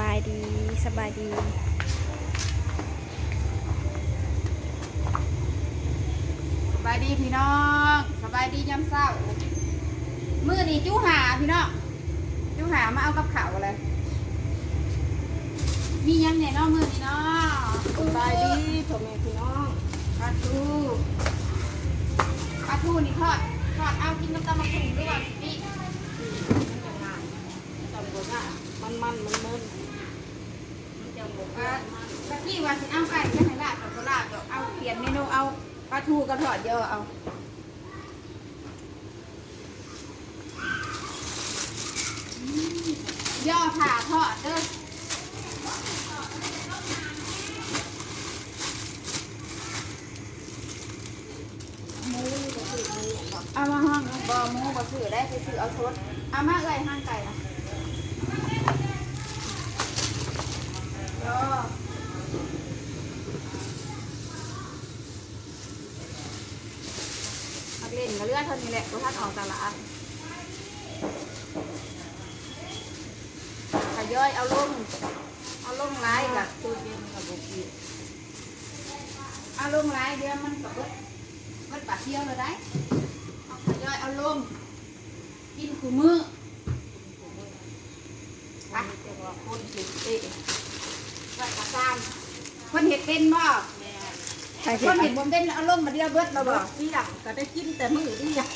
บายดีสบายดีสบายดีพี่น้องสบายดียามเศร้ามือนี่จู้หาพี่น้องจู้หามาเอากับข้าวอะไรมียังเนี่ยน้องมือนี่เนาะสบายดีพ่อแม่พี่น้องปลาทูปลาทูนี่ทอดทอดเอากินกับตำมะขุ่งด้วยพี่จำบ่ได้ มันมันมันมันจำบ่ปได้ลาตะกี้ว่าสิเอาไก่จะให้ลาดกับก็ลาดดอกเอาเปลี่ยนเมนูเอาปลาทูกับทอดเยอะเอาย่อผ่าทอดเด้อเอามาห้องบอหมูบอซื้อได้ไปซื้อเอาสดเอามาเอ้ยห้างไก่นะ นักเล่นก็เลือดเท่านี้แหละตัวท่านออกตลาดขย่อยเอาลงเอาลงไล่กับตู้เย็นกับบ่กินเอาลงไล่เดี๋ยวมันก็เบิดเบิดปาเที่ยวเลยได้เอาขย่อยเอาลงกินคู่มืออันนี้จะว่าคนเห็นเอ๊ะก็ตะซามคนเห็ดเป็นบ่แม่ใครคเห็นนเห็ดบ่เป็นเอาลงมาเดียวเบิดมาบ่บ่ที่หลังก็ได้กินแต่มื้อเดียว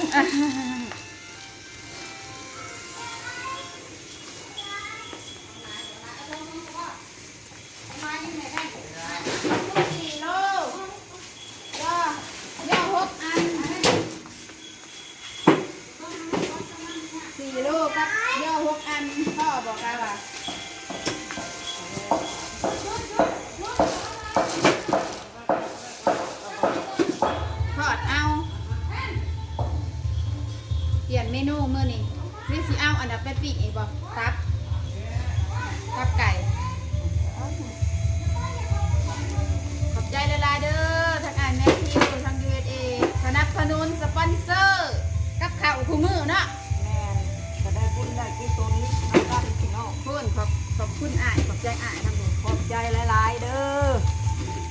เปลี่ยนเมนูมื้อนี้นี่สิเอาอันดับไปปีกอีกบ่ตับตับไก่ขอบใจละลายๆเด้อทางอ่านแม่ทิวทาง USA สนับสนุนสปอนเซอร์ กับข่าวคู่มือเนาะแม่ก็ได้บุญได้กุศลทางด้านพี่น้องคุณขอบขอบคุณอ่ายขอบใจอ่ายทางหนูขอบใจหลายๆเด้อ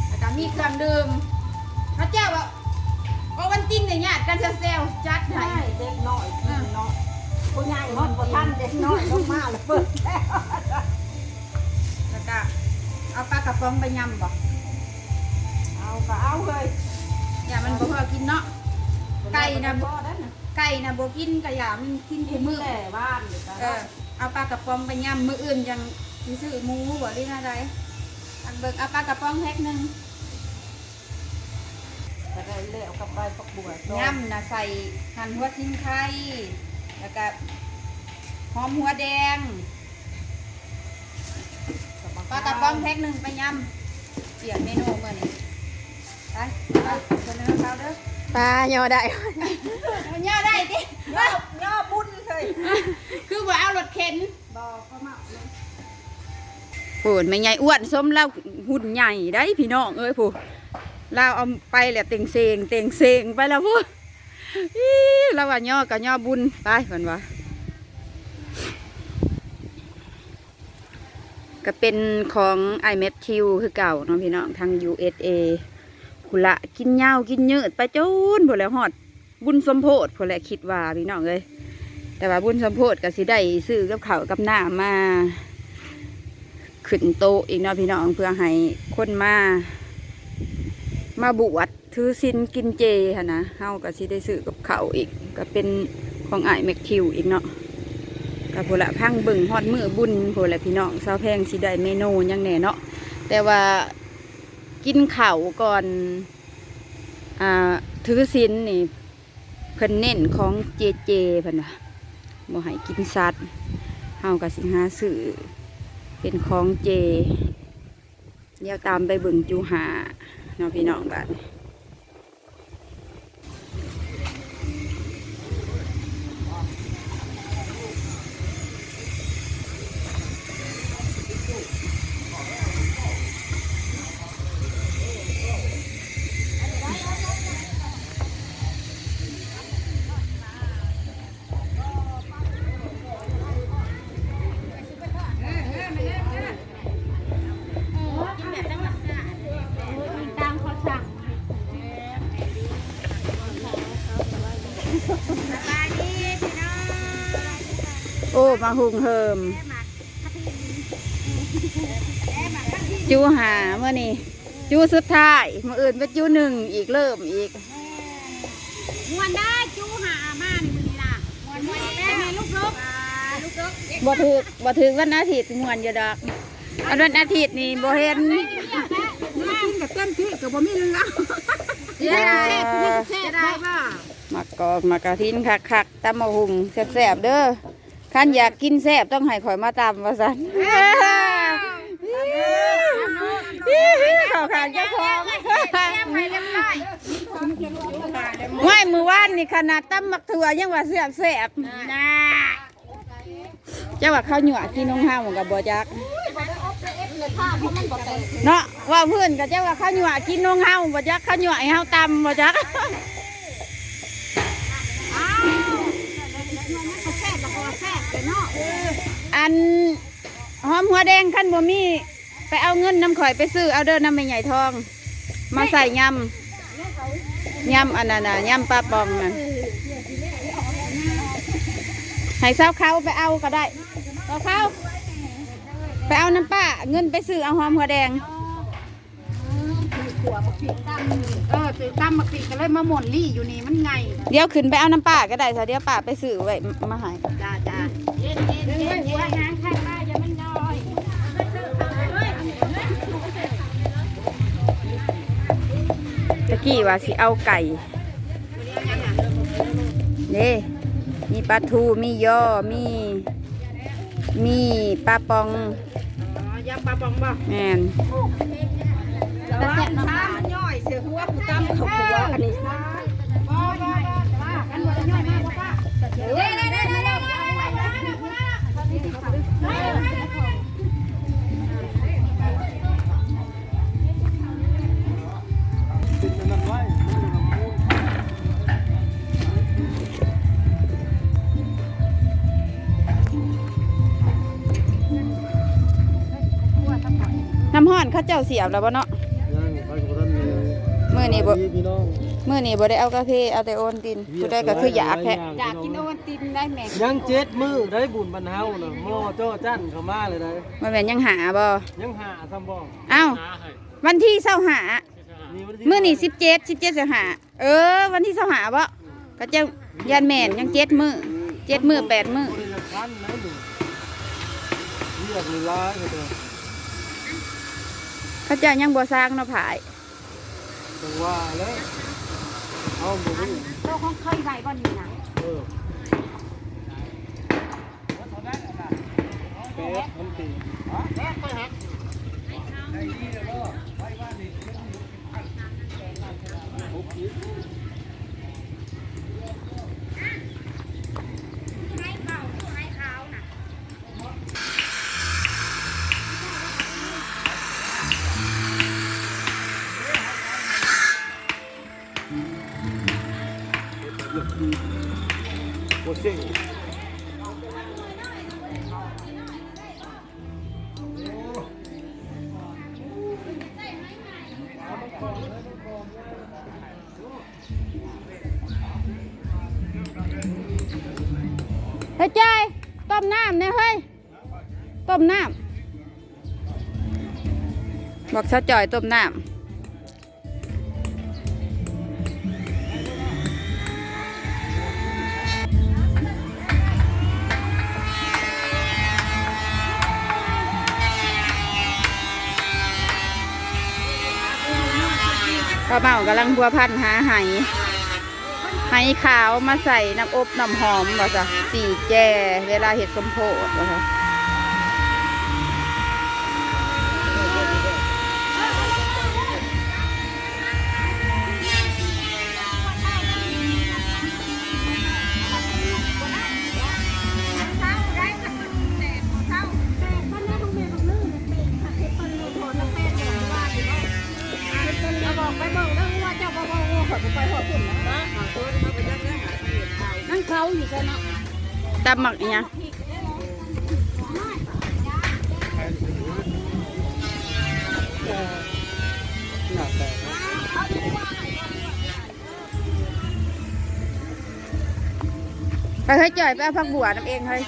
แล้วก็มีเครื่องดื่มพระเจ้าว่า โอวันตินเนี่ยญาติกันเซลล์จัดให้ให้ เด็กน้อยกินเนาะผู้ใหญ่ฮอดบ่ทันเด็กน้อยลงมาแล้วเปิดแล้วแล้วก็เอาปลากระป๋องไปยำบ่เอาก็เอาเลยอย่ามันบ่พอกินเนาะ ไก่นะ บ่ได้น่ะไก่นะบ่กินก็อย่ามันกินกิคู่นมือแต่บ้านนี่ก็เออเอาปลากระป๋องไปย่ำมืออื่นยังสิซื้อหมูบ่หรืออะไรอันเบิกเอาปลากระป๋องแพ็คหนึ่ง ก็ได้แล้วกับใบผักบัวย่ำนะใส่หั่นหัวซิงไข่แล้วก็หอมหัวแดงปลากระป๋องแพ็คหนึ่งไปย่ำเปลี่ยนเมนูเมื่อนี้ไปไปเสนอเขาเด้อปลาย่อได้ มันย่อได้ดิย่อย่อบุญเลยคือว่าเอารถเข็นบอกเขามาเลยพูดไม่ใหญ่อ้วนส้มเล่าหุ่นใหญ่ได้พี่น้องเอ้ยผู้ เราเอาไปแหละเต็งเซงเต็งเซงไปแล้วพูดเราว่าย่อกับย่อบุญไปเพิ่นว่าก็เป็นของไอเมทคิวคือเก่าเนาะพี่น้องทาง USA คุละกินเยากินเยอะไปจนพอแล้วฮอด บุญสมโพธพอแล้วคิดว่าพี่น้องเอ้ยแต่ว่าบุญสมโพธก็สิได้ซื้อกับเขากับน้ำมาขึ้นโตอีกเนาะพี่น้องเพื่อให้คนมา มาบวชถือศีลกินเจค่ะนะเฮาก็สิได้ซื้อกับเขาอีก ก็เป็นของไอ้แมคทิวอีกเนาะก็พละพังบิ่งฮอดมือบุญพละพี่น้องสาวแพงสิได้เมนูยังแหน่เนาะแต่ว่ากินเข้าก่อนอ่าถือศีลนี่เพิ่นเน้นของเจเจเพิ่นว่าบ่ให้กินสัตว์เฮาก็สิหาซื้อเป็นของเจเดี๋ยวตามไปเบิ่งจูหา เนาะพี่น้องบ้าน มาหุงเฮิมจูหาเมื่อนี้จูสุดท้ายมื่ออื่นเป็นจูหนึ่งอีกเริ่มอีกมวนได้จูหามานี่มื้อนี้ล่ะมวนมวนแม่ลูกลูกลูกลูกบ่ถือบ่ถือวันอาทิตย์มวนอยู่ดอกอันวันอาทิตย์นี่บ่เห็นกินกับเต็มที่กับบ่มีเรื่องเสียดายเสียดายบ่มักกอกมักกะทินคักคักๆตำมะหุงแซ่บๆเด้อ คันอยากกินแซ่บต้องให้ข่อยมาตำว่าซั่นเข้าขางเจ้าของไปเรียม่มือว่านนี่ขนาดตำมักถั่วยังว่าแซ่บแซ่บน่าเจ้าว่าข้าวหยวกินนงห้าวกับบ่จักเนาะว่าเพื่อนกับเจ้าว่าข้าวหยวกินนงห้าวบ่จักข้าวหยวให้เฮาตำบ่จัก แซ่บบ่แซ่บไปเนาะอันหอมหัวแดงขั้นบ่มีไปเอาเงินน้ำข่อยไปซื้อเอาเด้อน้ำไม่ใหญ่ทอง มาใส่ยำยำอันนั้นน่ะยำปลาปองนั่นให้เศร้าเขาไปเอาก็ได้เศร้าเขาไปเอาน้ำป้าเงินไปซื้อเอาหอมหัวแดงเออตื่นตามมาปีกันเลยมาหม่นลี่อยู่นี่มันไง เดี๋ยวขึ้นไปเอาน้ำป้าก็ได้ซะเดี๋ยวป้าไปซื้อไว้มาให้จ้าจ้าเย็นเย็นเย็นหัวหางข้า ตะกี้ว่าสิเอาไก่นี่มีปลาทู มีย่อมี มีปลาปองอ๋อยำปลาปองบ่แมนแต่แซ่บน้ำมันย่อยเสือหัวผู้ตำเขาหัวอันนี้บ่บ่บ่กันบ่ย่อยมากบ่ป้าเด้เด้เด้เด้ น้ำห้อนข้าเจ้าเสียบแล้วบ่เนาะ อนี้บ่พี่น้องมื้อนี้บ่ได้เอากาแฟเอาแต่โอนตินผู้ใดก็คืออยากแท้อยากกินโอวัลตินได้แม่ยังเจ็ดมือได้บุญบรรเทาน่ะหม้อจ้อจั่นเข้ามาเลยได้มันแม่นยังหาบ่ยังหาซ้ำบ่เอ้าวันที่เศร้าหานี่วันที่มื้อนี้สิบเจ็ดสิบเจ็ดเสาหาเออ วันที่เศร้าหาบ่ก็จะยันแม่นยังเจ็ดมื้อเจ็ดมื้อแปดมื้อบริษัทนะหนึ่งเรียกเลยร้ายเลยตัวเขาเจ้ายังบ่สร้างเนาะผาย จังว่าแล้วเอาหมดเลยโตของเคยไว้บ่นี่นะเออเปดมันตีโอ เฮ้ยจ้ยต้มน้ำเนี่ยเฮ้ย ต้มน้ำบอกเช้าจ่อยต้มน้ำ ป้าเมากำลังบัวพันหาไหายไหขาวมาใส่น้ำอบน้ำหอมว่จ้ะสีแจเวลาเห็ดสมโพธิว่จ้ะ เบิ่งเรื่องว่าเจ้าบ่บ่บ่ขอไปหอขึ้นนะนั่งเขาอยู่ซะเนาะตำหมักอีหยังหนักแต่ไปเฮ้ยจ่อยไปเอาผักบัวน้ำเองเฮ้ย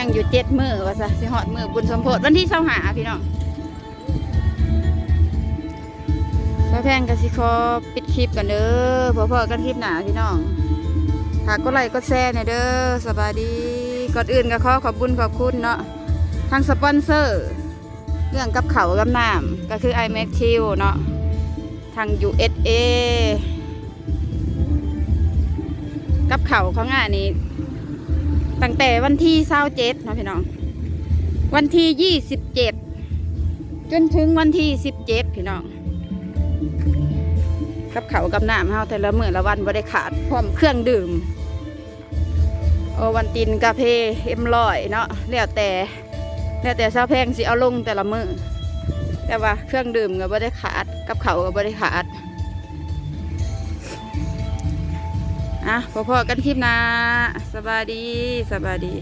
ยังอยู่เจ็ดมือว่าซะสิหอดมือบุญสมโพธิวันที่เสาหาพี่น้องพระแพงกสิคอปิดคลิปกันเด้อพอพอๆกันคลิปหนาพี่น้องฝากก็ไลค์ก็แชร์หน่ยเด้อสบายดีก่อนอื่นก็ขอขอบคุญขอบคุณเนาะทางสปอนเซอร์ เรื่องกับเขากับน้ำก็คือ i m a x q เนาะทาง USA กับเขาของงานนี้ ตั้งแต่วันที่เศร้าเจ็ดนะพี่น้อง วันที่ยี่สิบเจ็ดจนถึงวันที่สิบเจ็ดพี่น้องกับเขากับน้ำเฮาแต่ละมื้อละวันบ่ได้ขาดพร้อมเครื่องดื่มโอวันตินกาเพเอ็มลอยเนาะแล้วแต่แล้วแต่เศร้าแพงสิเอาลงแต่ละมื้อแต่ว่าเครื่องดื่มก็บ่ได้ขาดกับเขาก็บ่ได้ขาด อะพอๆกันคลิปนะสบายดีสบายดี